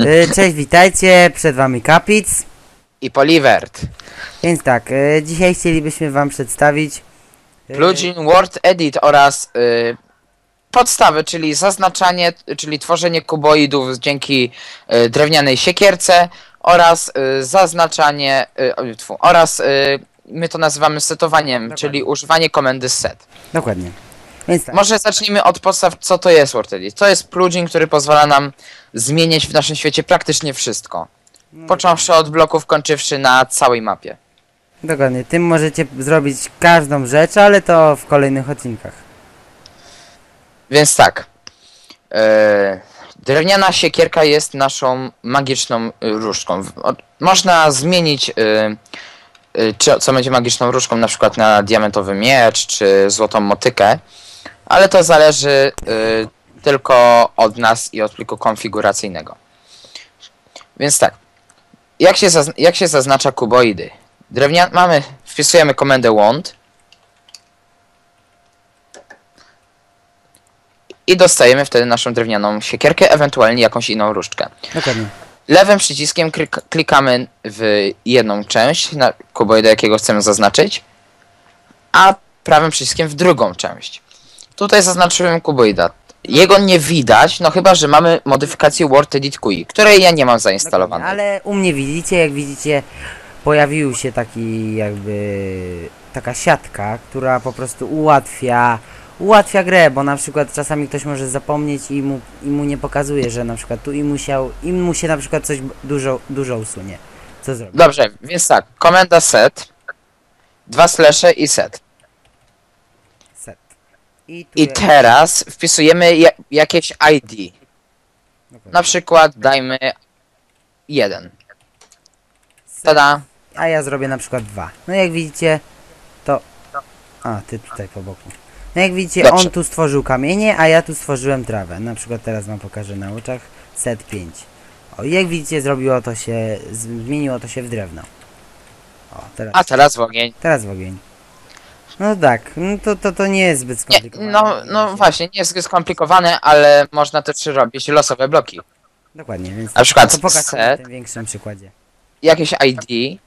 Y, Cześć, witajcie, przed wami Kapic. I Polivert. Więc tak, y, dzisiaj chcielibyśmy wam przedstawić... y, Plugin Word Edit oraz y, podstawy, czyli zaznaczanie, czyli tworzenie kuboidów dzięki y, drewnianej siekierce oraz y, zaznaczanie oraz my to nazywamy setowaniem, Dokładnie. czyli używanie komendy set. Dokładnie. Więc tak, Może zacznijmy od podstaw, co to jest Word Edit. To jest plugin, który pozwala nam zmieniać w naszym świecie praktycznie wszystko. no, Począwszy od bloków, kończywszy na całej mapie. dokładnie, tym możecie zrobić każdą rzecz, ale to w kolejnych odcinkach. Więc tak. E, drewniana siekierka jest naszą magiczną y, różdżką. W- o- Można zmienić, y, y, czy, co będzie magiczną różdżką, na przykład na diamentowy miecz, czy złotą motykę, ale to zależy y, tylko od nas i od pliku konfiguracyjnego. Więc tak. Jak się, jak się zaznacza kuboidy? Drewnia mamy, wpisujemy komendę wand i dostajemy wtedy naszą drewnianą siekierkę, ewentualnie jakąś inną różdżkę. Dokładnie. Lewym przyciskiem klik- klikamy w jedną część na jakiego chcemy zaznaczyć, a prawym przyciskiem w drugą część. Tutaj zaznaczyłem kuboida. Jego nie widać, no chyba, że mamy modyfikację Word Edit QI, której ja nie mam zainstalowanej. Ale u mnie widzicie, jak widzicie, pojawił się taki jakby taka siatka, która po prostu ułatwia ułatwia grę, bo na przykład czasami ktoś może zapomnieć i mu, i mu nie pokazuje, że na przykład tu i musiał, im mu się na przykład coś dużo, dużo usunie. Co zrobić? Dobrze, więc tak, komenda set, dwa slasze i. Set. I, teraz wpisujemy ja- jakieś ID. Na przykład dajmy jeden. Tada. A ja zrobię na przykład dwa. No jak widzicie, to... A, ty tutaj po boku. No jak widzicie, Dobrze. on tu stworzył kamienie, a ja tu stworzyłem trawę. Na przykład teraz wam pokażę na oczach. Set 5. O, jak widzicie, zrobiło to się... Zmieniło to się w drewno. O, teraz, A teraz w ogień. teraz w ogień. No tak, no to, to, to nie jest zbyt Nie, skomplikowane. no, no właśnie, nie jest skomplikowane, ale można też robić losowe bloki. Dokładnie, więc Na przykład to pokaż na set, tym większym przykładzie. jakieś ID,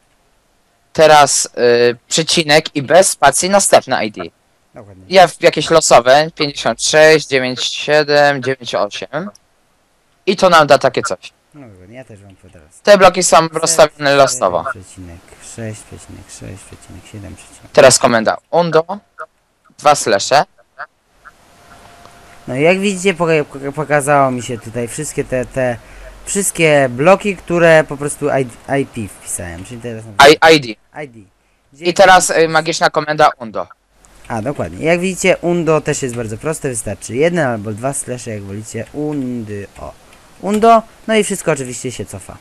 teraz y, przecinek i bez spacji następne ID. Dokładnie. Ja w jakieś losowe, 56, 97, 98 i to nam da takie coś. No dokładnie, ja też wam teraz. Te bloki są rozstawione losowo. 6,6,7,7. Teraz komenda undo, dwa slasze, No i jak widzicie poka- poka- pokazało mi się tutaj wszystkie te, te wszystkie bloki, które po prostu ID, IP wpisałem, czyli teraz I, ID. ID. Gdzie I teraz y, magiczna komenda undo. A, dokładnie. Jak widzicie undo też jest bardzo proste, wystarczy jeden albo dwa slasze, jak wolicie, undy, o. Undo, no i wszystko oczywiście się cofa.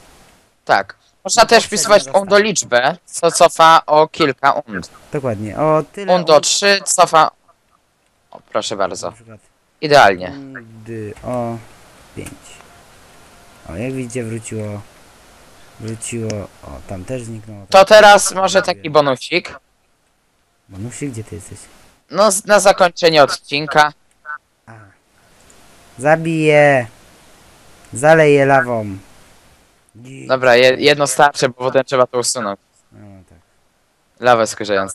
Tak. Można też wpisywać undo liczbę, co cofa o kilka und. Dokładnie, o tyle Undo und- 3 cofa... O, proszę na bardzo. przykład Idealnie. undy, o 5. O, jak widzicie wróciło, wróciło, o, tam też zniknęło. To teraz może taki bonusik. Bonusi, gdzie ty jesteś? No, z- na zakończenie odcinka. Zabiję. Zaleję lawą. Dobra, je, jedno starczy, bo potem trzeba to usunąć. No, tak. Lawę skurzając.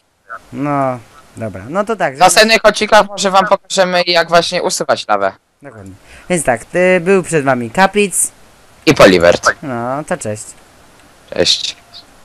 no dobra. No to tak. W następnych odcinkach może wam pokażemy jak właśnie usuwać lawę. Dokładnie. Więc tak, ty, był przed wami Kapic. I Polivert. No to cześć. Cześć.